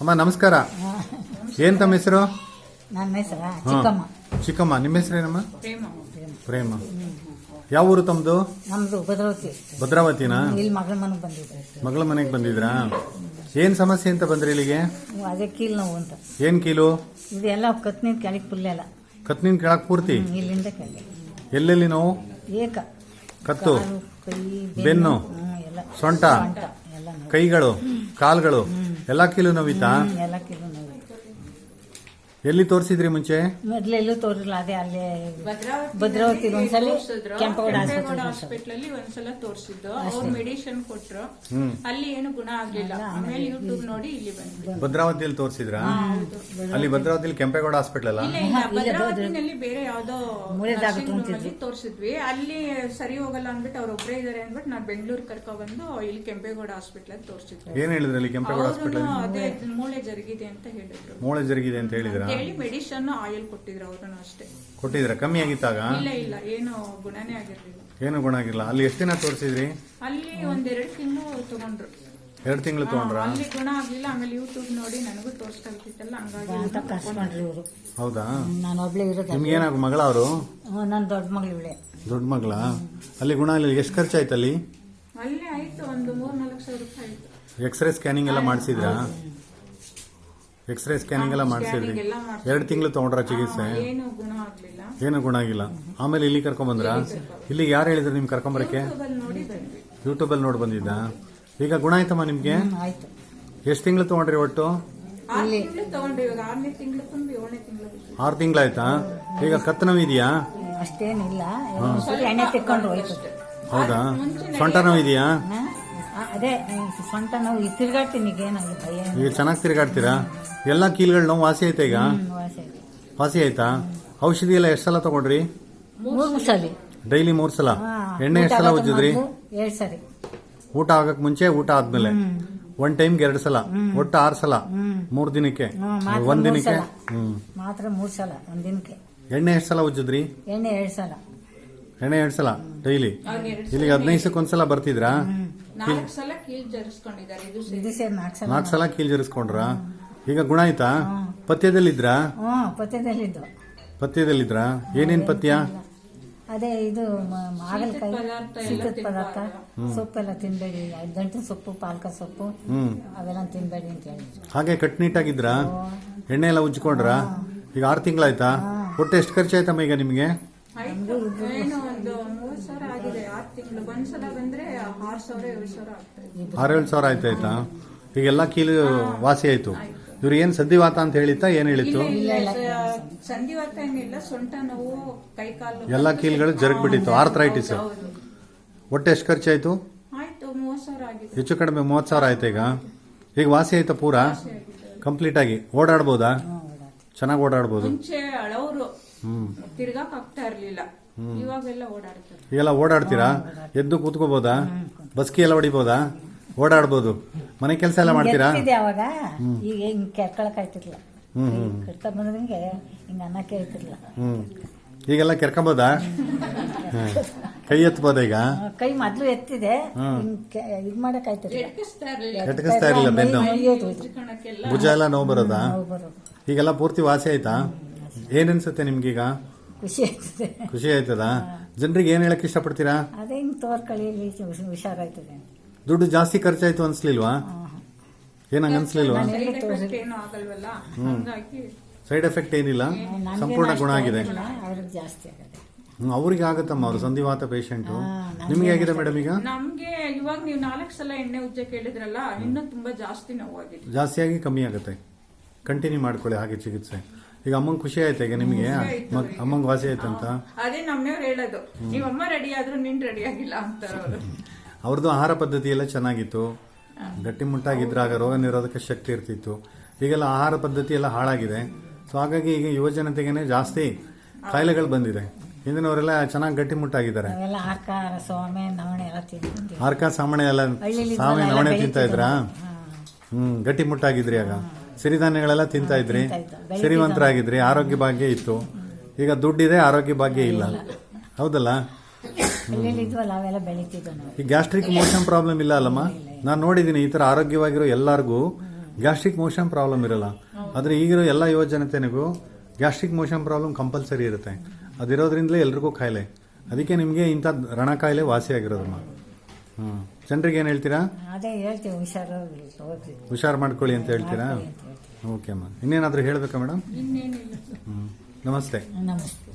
ಅಮ್ಮ ನಮಸ್ಕಾರ. ಏನ್ ತಮ್ಮ ಹೆಸರು? ನನ್ನ ಹೆಸರ ಚಿಕ್ಕಮ್ಮ. ಚಿಕ್ಕಮ್ಮ ನಿಮ್ಮ ಹೆಸರೇನಮ್ಮ ಪ್ರೇಮ. ಪ್ರೇಮ. ಯಾವ ಊರು ತಮ್ದು? ನಮ್ದು ಭದ್ರಾವತಿ ಭದ್ರಾವತಿನಾ? ಇಲ್ಲಿ ಮಗಳ ಮನೆಗೆ ಬಂದಿದ್ದೆ ಮಗಳ ಮನೆಗೆ ಬಂದಿದ್ರಾ? ಏನ್ ಸಮಸ್ಯೆ ಅಂತ ಬಂದ್ರಿ ಇಲ್ಲಿಗೆ? ಅದೇ ಕೀಲ್ ನೋವು ಅಂತ. ಏನ್ ಕೀಲು? ಇದೆಲ್ಲ ಕತ್ನಿಂದ ಕೆಳಗೆ ಫುಲ್ ಎಲ್ಲ. ಕತ್ನಿನ್ ಕೆಳಕ್ ಪೂರ್ತಿ? ಹ್ಮ್, ಇಲ್ಲಿಂದ ಕೆಳಗೆ. ಎಲ್ಲೆಲ್ಲಿ ನೋವು? ಏಕ. ಕತ್ತು. ಕಾಲು, ಕೈ ಬೆನ್ನು, ಹ್ಮ್, ಎಲ್ಲ. ಸೊಂಟ. ಸೊಂಟ ಎಲ್ಲ ನೋವು. ಕೈಗಳು ಕಾಲ್ಗಳು. ಎಲ್ಲಾ ಕೀಲು ನೋವಿತಾ ಹ್ಮ್, ಎಲ್ಲ ಕೀಲು ನೋವು ಎಲ್ಲಿ ತೋರಿಸಿದ್ರಿ ಮುಂಚೆ? ಮೊದ್ಲೆಲ್ಲೂ ತೋರಿಲ್ಲ ಅದೇ ಅಲ್ಲಿ ಭದ್ರಾವತಿ ಒಂದ್ಸಲ ಕೆಂಪಗೌಡ ಕೆಂಪೇಗೌಡ ಹಾಸ್ಪಿಟಲ್ ಅಲ್ಲಿ ಒಂದ್ಸಲ ತೋರಿಸಿದ್ದು. ಅವ್ರು ಮೆಡಿಸಿನ್ ಕೊಟ್ರು. ಅಲ್ಲಿ ಏನು ಗುಣ ಆಗ್ಲಿಲ್ಲ. ಆಮೇಲೆ ಯೂಟ್ಯೂಬ್ ನೋಡಿ ಇಲ್ಲಿ ಬಂದ್ವಿ ಭದ್ರಾವತಿಯಲ್ಲಿ ತೋರಿಸಿದ್ರಾ? ಅಲ್ಲಿ ಭದ್ರಾವತಿಯಲ್ಲಿ ಕೆಂಪೇಗೌಡ ಹಾಸ್ಪಿಟಲ್ ಅಲ್ಲ? ಇಲ್ಲ ಇಲ್ಲ ಭದ್ರಾವತಿನಲ್ಲಿ ಬೇರೆ ಯಾವ್ದೋ nursing ಅಲ್ಲಿ ತೋರಿಸಿದ್ವಿ. ಅಲ್ಲಿ ಸರಿ ಹೋಗಲ್ಲ ಅಂದ್ಬಿಟ್ಟು ಅವ್ರು ಒಬ್ರೇ ಇದಾರೆ ಅಂದ್ಬಿಟ್ಟು ನಾವ್ ಬೆಂಗಳೂರು ಕರ್ಕೊ ಬಂದು ಇಲ್ಲಿ ಕೆಂಪೇಗೌಡ ಹಾಸ್ಪಿಟಲ್ ಅಲ್ಲಿ ತೋರಿಸಿದ್ವಿ ಏನ್ ಹೇಳಿದ್ರಿ ಅಲ್ಲಿ ಕೆಂಪೇಗೌಡ ಹಾಸ್ಪಿಟಲ್ ಅವ್ರು ಅದೇ ಮೂಳೆ ಜರುಗಿದೆ ಅಂತ ಹೇಳಿದ್ರು. ಮೂಳೆ ಜರುಗಿದೆ ಅಂತ ಹೇಳಿದ್ರ? ಹೇಳಿ ಮೆಡಿಸನ್ ಆಯಿಲ್ ಕೊಟ್ಟಿದ್ರು ಅವ್ರನ್ನು ಅಷ್ಟೇ. ಕೊಟ್ಟಿದ್ರ ಕಮ್ಮಿ ಆಗಿತ್ತಾಗ? ಇಲ್ಲ ಇಲ್ಲ. ಏನು ಗುಣನೇ ಆಗಿರ್ಲಿಲ್ಲ. ಏನು ಗುಣ ಆಗಿಲ್ಲ ಅಲ್ಲಿ ಎಷ್ಟು ದಿನ ತೋರಿಸಿದ್ರಿ? ಅಲ್ಲಿ ಒಂದೆರಡು ತಿಂಗಳು ತಗೊಂಡ್ರು. ಎರಡು ತಿಂಗಳು ತಗೊಂಡ್ರ? ಅಲ್ಲಿ ಗುಣ ಆಗ್ಲಿಲ್ಲ. ಆಮೇಲೆ ಯೂಟ್ಯೂಬ್ ನೋಡಿ ನನಗೂ ತೋರಿಸ್ತಾ ಇರ್ತಿತ್ತಲ್ಲ ಹಂಗಾಗಿ ಅಂತ ಮಾಡ್ರಿ ಇವರು. ಹೌದಾ? ನಾನು ಒಬ್ಳೆ ಇರೋದು ನಿಮ್ಗೇನಾಗ ಮಗಳ ಅವರು? ನನ್ನ ದೊಡ್ಡ ಮಗಳು ಇವಳೆ. ದೊಡ್ಡ ಮಗಳ? ಅಲ್ಲಿ ಗುಣ ಇಲ್ಲ ಎಷ್ಟು ಖರ್ಚಾಯ್ತು ಅಲ್ಲಿ? ಅಲ್ಲೇ ಆಯ್ತು ಒಂದು ಮೂರ್ ನಾಲ್ಕು ಸಾವಿರ ರೂಪಾಯಿ ಆಯ್ತು. ಎಕ್ಸ್ರೇ ಸ್ಕ್ಯಾನಿಂಗ್ ಎಲ್ಲ ಮಾಡಿಸಿದ್ರಾ? ಎಕ್ಸ್ರೇ ಸ್ಕ್ಯಾನಿಂಗ್ ಎಲ್ಲ ಮಾಡಿಸಿದ್ರಿ. ಎಲ್ಲ ಮಾಡ್ಸಿದ್ವಿ. ಎರಡು ತಿಂಗಳು ತಗೊಂಡ್ರ ಚಿಕಿತ್ಸೆ. ಏನು ಗುಣ ಆಗ್ಲಿಲ್ಲ. ಏನು ಗುಣ ಆಗಿಲ್ಲ. ಆಮೇಲೆ ಇಲ್ಲಿ ಕರ್ಕೊಂಡ್ ಬಂದ್ರ? ಇಲ್ಲಿಗೆ ಯಾರು ಹೇಳಿದ್ರು ನಿಮ್ಗೆ ಕರ್ಕೊಂಬರಕ್ಕೆ? ಯೂಟ್ಯೂಬಲ್ಲಿ ನೋಡಿ ಬಂದ್ವಿ. ಯೂಟ್ಯೂಬಲ್ಲಿ ನೋಡಿ ಬಂದಿದ್ದ? ಈಗ ಗುಣ ಆಯ್ತಮ್ಮ ನಿಮ್ಗೆ? ಆಯ್ತು. ಎಷ್ಟು ತಿಂಗಳು ತಗೊಂಡ್ರಿ ಒಟ್ಟು? ಆರು ತಿಂಗಳು ತಗೊಂಡ್ವಿ ಇವಾಗ ಆರನೇ ತಿಂಗಳು ತುಂಬಿ ಏಳನೇ ತಿಂಗಳು ಬಿಟ್ಟು. ಆರು ತಿಂಗಳಾಯ್ತಾ? ಈಗ ಕತ್ತು ನೋವಿದೆಯಾ ಅಷ್ಟೇನಿಲ್ಲ. ಒಂದ್ಸಲಿ ಎಣ್ಣೆ ತೆಕ್ಕೊಂಡು ಹೋಯ್ತು. ಹೌದಾ? ಸೊಂಟ ನೋವಿದೆಯಾ ಹಾ? ಆ, ಅದೇ ಈ ಸೊಂಟ ನೋವು ಈ ತಿರ್ಗಾಡ್ತೀನಿ ಈಗ ಭಯ ಚೆನ್ನಾಗಿ ತಿರುಗಾಡ್ತೀರಾ? ಎಲ್ಲ ಕೀಲ್ಗಳು ನೋವು ವಾಸಿ ಆಯ್ತಾ ಈಗ? ಹ್ಮ್, ವಾಸಿ ಆಯ್ತು. ವಾಸಿ ಆಯ್ತಾ? ಔಷಧಿ ಎಲ್ಲ ಎಷ್ಟು ಸಲ ತಗೊಂಡ್ರಿ? ಮೂರು ಡೈಲಿ ಮೂರ್ ಸಲ? ಹಾ. ಎಣ್ಣೆ ಎಷ್ಟು ಸಲ ಒಜ್ಜಿದ್ರಿ ಉಜ್ಜಿದ್ರಿ? ಮೊದ್ಲು ಎರಡ್ ಸರಿ ಊಟ ಆಗಕ್ ಮುಂಚೆ ಊಟ ಆದ್ಮೇಲೆ? ಒನ್ ಟೈಮ್ಗೆ ಎರಡು ಸಲ? ಒಟ್ಟು ಆರು ಸಲ? ಮೂರ್ ದಿನಕ್ಕೆ? ಹ್ಮ್, ಮಾತ್ರ ಒಂದ್ ಮೂರ್ ದಿನಕ್ಕೆ? ಸಲ. ಹ್ಮ್. ಮಾತ್ರ ಮೂರ್ ಸಲ ಒಂದ್ ದಿನಕ್ಕೆ. ಎಣ್ಣೆ ಎಷ್ಟು ಸಲ ಉಜ್ಜಿದ್ರಿ? ಎಣ್ಣೆ ಎರಡ್ ಸಲ. ಎಣ್ಣೆ ಎರಡು ಸಲ ಡೈಲಿ ಇಲ್ಲಿಗೆ ಹದಿನೈದು ಒಂದ್ಸಲ ಬರ್ತಿದ್ರಾ? ನಾಲ್ಕು ಸಲ ಕೀಲ್ ಜರಿಸ್ಕೊಂಡಿದ್ದಾರೆ ಇದು ಇದು ಸೇರಿ ನಾಲ್ಕು ಸಲ. ನಾಲ್ಕು ಸಲ ಕೀಲ್ ಜರಿಸ್ಕೊಂಡ್ರ? ಈಗ ಗುಣ ಆಯ್ತಾ? ಪಥ್ಯದಲ್ಲಿದ್ರಾ? ಹ್ಮ್ ಪಥ್ಯದಲ್ಲಿದ್ದು. ಪಥ್ಯದಲ್ಲಿದ್ರಾ? ಏನೇನ್ ಪಥ್ಯ ಅದೇ ಇದು ಮ- ಹಾಗಲಕಾಯಿ ಪದಾರ್ಥ ಎಲ್ಲ ಶೀತದ ಪದಾರ್ಥ. ಸೊಪ್ಪೆಲ್ಲ ತಿನ್ಬೇಡಿ ದಂಟಿನ ಸೊಪ್ಪು ಪಾಲಕ ಸೊಪ್ಪು ಹ್ಮ್. ಅವೆಲ್ಲ ತಿನ್ಬೇಡಿ ಅಂತ ಹೇಳಿದ್ರು. ಹಾಗೆ ಕಟ್ನಿಟ್ಟಾಗಿದ್ರಾ ಎಣ್ಣೆ ಎಲ್ಲ ಉಜ್ಕೊಂಡ್ರ ಈಗ ಆರು ತಿಂಗಳಾಯ್ತಾ? ಒಟ್ಟು ಎಷ್ಟು ಖರ್ಚಾಯ್ತಮ್ಮ ಈಗ ನಿಮ್ಗೆ? ಏನು ಸಾವಿರ ಆಗಿದೆ. ಆರು ತಿಂಗಳು. ಒಂದ್ಸಲ ಬಂದ್ರೆ ಆರು ಸಾವಿರ ಏಳು ಸಾವಿರ ಆಗ್ತದೆ ಆರೇಳು ಸಾವಿರ ಆಯ್ತಾಯ್ತಾ ಈಗೆಲ್ಲ ಕೀಲು ವಾಸಿ ಆಯ್ತು. ಇವ್ರು ಏನ್ ಸದ್ದಿವಾತ ಅಂತ ಹೇಳಿತ್ತಾ ಏನ್ ಹೇಳಿತ್ತು? ಸಂಧಿವಾತ ಏನಿಲ್ಲ ಸೊಂಟ ನೋವು ಕೈ ಕಾಲು ಎಲ್ಲ ಕೀಲುಗಳು ಜರುಗ್ ಬಿಟ್ಟಿತ್ತು ಆರ್ಥರೈಟಿಸ್. ಹೌದು. ಒಟ್ಟು ಎಷ್ಟು ಖರ್ಚಾಯ್ತು? ಆಯ್ತು ಮೂವತ್ ಸಾವಿರ ಆಗಿದೆ. ಹೆಚ್ಚು ಕಡಿಮೆ ಮೂವತ್ತು ಸಾವಿರ ಆಯ್ತು ಈಗ? ಈಗ ವಾಸಿ ಆಯ್ತಾ ಪೂರಾ? ಕಂಪ್ಲೀಟ್ ಆಗಿ. ಓಡಾಡ್ಬೋದಾ? ಚೆನ್ನಾಗಿ ಓಡಾಡ್ಬೋದು. ಮುಂಚೆ ಅಳವ್ರು ತಿರ್ಗಾಕ್ ಆಗ್ತಾ ಇರ್ಲಿಲ್ಲ. ಇವಾಗೆಲ್ಲ ಓಡಾಡ್ತಾರೆ. ಈಗೆಲ್ಲ ಓಡಾಡ್ತೀರಾ? ಎದ್ದು ಕೂತ್ಕೋಬೋದಾ? ಬಸ್ಕಿ ಎಲ್ಲ ಹೊಡಿಬೋದಾ? ಓಡಾಡ್ಬೋದು. ಮನೆ ಕೆಲಸ ಎಲ್ಲ ಮಾಡ್ತೀರಾ? ಇದೆ ಅವಾಗ? ಈಗ ಹಿಂಗ್ ಕೆರ್ಕೊಳಕ್ ಆಯ್ತಿರ್ಲಿಲ್ಲ ಕಟ್ತಾ ಬಂದಂಗೆ ಹಿಂಗ ಅನ್ನ ಆಯ್ತಿರ್ಲಿಲ್ಲ ಹ್ಮ್. ಈಗೆಲ್ಲ ಕೆರ್ಕೊಂಬೋದಾ? ಹ್ಮ್. ಕೈ ಎತ್ಬೋದಾ ಈಗ? ಆ, ಕೈ ಮೊದ್ಲು ಎತ್ತಿದೆ. ಹಿಂಗ್ ಕೆ- ಇದ್ ಮಾಡಕ್ ಆಯ್ತಿರ್ಲಿಲ್ಲ ಎಟ್ಕಿಸ್ತಾ ಇರ್ಲಿಲ್ಲ ಬೆನ್ನು? ಭುಜ ಎಲ್ಲ ನೋವು ಬರೋದಾ? ನೋವು ಬರೋದು. ಈಗೆಲ್ಲ ಪೂರ್ತಿ ವಾಸಿ ಆಯ್ತಾ? ಏನ್ ಅನ್ಸುತ್ತೆ ನಿಮ್ಗೀಗ? ಖುಷಿ ಆಗ್ತದೆ. ಖುಷಿ ಆಯ್ತದ? ಜನರಿಗೆ ಏನ್ ಹೇಳಕ್ ಇಷ್ಟಪಡ್ತೀರಾ? ಅದೇ ಹಿಂಗ್ ತೋರ್ಕಳಿ ಹುಷಾರಾಯ್ತದೆ ಅಂತ. ದುಡ್ಡು ಜಾಸ್ತಿ ಖರ್ಚಾಯ್ತು ಅನ್ಸ್ಲಿಲ್ವಾ? ಏನಂಗ ಅನ್ಸ್ಲಿಲ್ವಾ? ಸೈಡ್ ಎಫೆಕ್ಟ್ ಏನು ಆಗಲ್ವಲ್ಲ? ಹಂಗಾಗಿ ಸೈಡ್ ಎಫೆಕ್ಟ್ ಏನಿಲ್ಲ? ಸಂಪೂರ್ಣ ಗುಣ ಆಗಿದೆ. ಅವ್ರಿಗೆ ಜಾಸ್ತಿ ಆಗದೆ ಹ್ಮ್, ಅವ್ರಿಗೆ ಆಗತ್ತಮ್ಮ ಅವರು ಸಂಧಿವಾತ ಪೇಷಂಟ್ ನಿಮ್ಗೆ ಆಗಿದೆ ಮೇಡಮ್ ಈಗ? ನಮ್ಗೆ ಇವಾಗ ನೀವು ನಾಲ್ಕು ಸಲ ಎಣ್ಣೆ ಉಜ್ಜ ಕೇಳಿದ್ರಲ್ಲ ಇನ್ನೂ ತುಂಬಾ ಜಾಸ್ತಿ ನೋವಾಗಿದೆ ಜಾಸ್ತಿಯಾಗಿ ಕಮ್ಮಿ ಆಗುತ್ತೆ. ಕಂಟಿನ್ಯೂ ಮಾಡ್ಕೊಳ್ಳಿ ಹಾಗೆ ಚಿಕಿತ್ಸೆ. ಈಗ ಅಮ್ಮಂಗೆ ಖುಷಿ ಆಯ್ತಾ ಈಗ ನಿಮಗೆ? ಅಮ್ಮಂಗೆ ವಾಸಿ ಅಂತ? ಅದೇ ನಮ್ಮವ್ರು ಹೇಳೋದು ನೀವಮ್ಮ ರೆಡಿ ಆದ್ರೂ ನಿನ್ ರೆಡಿ ಆಗಿಲ್ಲ ಅಂತ ಅವರು. ಅವ್ರದ್ದು ಆಹಾರ ಪದ್ಧತಿ ಎಲ್ಲ ಚೆನ್ನಾಗಿತ್ತು. ಗಟ್ಟಿಮುಟ್ಟಾಗಿದ್ರಾಗ ರೋಗ ನಿರೋಧಕ ಶಕ್ತಿ ಇರ್ತಿತ್ತು. ಈಗೆಲ್ಲ ಆಹಾರ ಪದ್ಧತಿ ಎಲ್ಲ ಹಾಳಾಗಿದೆ. ಸೊ ಹಾಗಾಗಿ ಈಗ ಯುವ ಜನತೆಗೇನೆ ಜಾಸ್ತಿ ಕಾಯಿಲೆಗಳು ಬಂದಿದೆ. ಹಿಂದಿನವರೆಲ್ಲ ಚೆನ್ನಾಗಿ ಗಟ್ಟಿಮುಟ್ಟಾಗಿದ್ದಾರೆ ಅವೆಲ್ಲ ಹಾರ್ಕ ಸೋಮೆ ನವಣೆ ಎಲ್ಲ ತಿಂದು ಆರ್ಕ ಸಾಮಣೆ ಎಲ್ಲ ಸಾಮೆ ನವಣೆ ತಿಂತಾ ಇದ್ರಾ? ಹ್ಮ್ ಗಟ್ಟಿಮುಟ್ಟಾಗಿದ್ರಿ ಆಗ. ಸಿರಿಧಾನ್ಯಗಳೆಲ್ಲ ತಿಂತಾ ಇದ್ರಿ. ಸಿರಿವಂತರಾಗಿದ್ರಿ ಆರೋಗ್ಯ ಭಾಗ್ಯ ಇತ್ತು. ಈಗ ದುಡ್ಡಿದೆ ಆರೋಗ್ಯ ಭಾಗ್ಯ ಇಲ್ಲ. ಹೌದಲ್ಲ? ಈ ಗ್ಯಾಸ್ಟ್ರಿಕ್ ಮೋಷನ್ ಪ್ರಾಬ್ಲಮ್ ಇಲ್ಲ ಅಲ್ಲಮ್ಮ? ನಾನು ನೋಡಿದ್ದೀನಿ ಈ ತರ ಆರೋಗ್ಯವಾಗಿರೋ ಎಲ್ಲರಿಗೂ ಗ್ಯಾಸ್ಟ್ರಿಕ್ ಮೋಷನ್ ಪ್ರಾಬ್ಲಮ್ ಇರಲ್ಲ. ಆದರೆ ಈಗಿರೋ ಎಲ್ಲ ಯುವಜನತೆನಿಗೂ ಗ್ಯಾಸ್ಟ್ರಿಕ್ ಮೋಷನ್ ಪ್ರಾಬ್ಲಮ್ ಕಂಪಲ್ಸರಿ ಇರುತ್ತೆ. ಅದಿರೋದ್ರಿಂದಲೇ ಎಲ್ರಿಗೂ ಕಾಯಿಲೆ. ಅದಕ್ಕೆ ನಿಮಗೆ ಇಂಥ ರಣ ಕಾಯಿಲೆ ವಾಸಿಯಾಗಿರೋದಮ್ಮ. ಹ್ಞೂ ಜನರಿಗೆ ಏನು ಹೇಳ್ತೀರಾ? ಅದೇ ಹೇಳ್ತೀವಿ ಹುಷಾರು ಮಾಡ್ಕೊಳ್ಳಿ ಅಂತ ಹೇಳ್ತೀರಾ? ಓಕೆ ಅಮ್ಮ ಇನ್ನೇನಾದರೂ ಹೇಳಬೇಕಾ ಮೇಡಮ್? ಹ್ಞೂ ನಮಸ್ತೆ. ನಮಸ್ತೆ.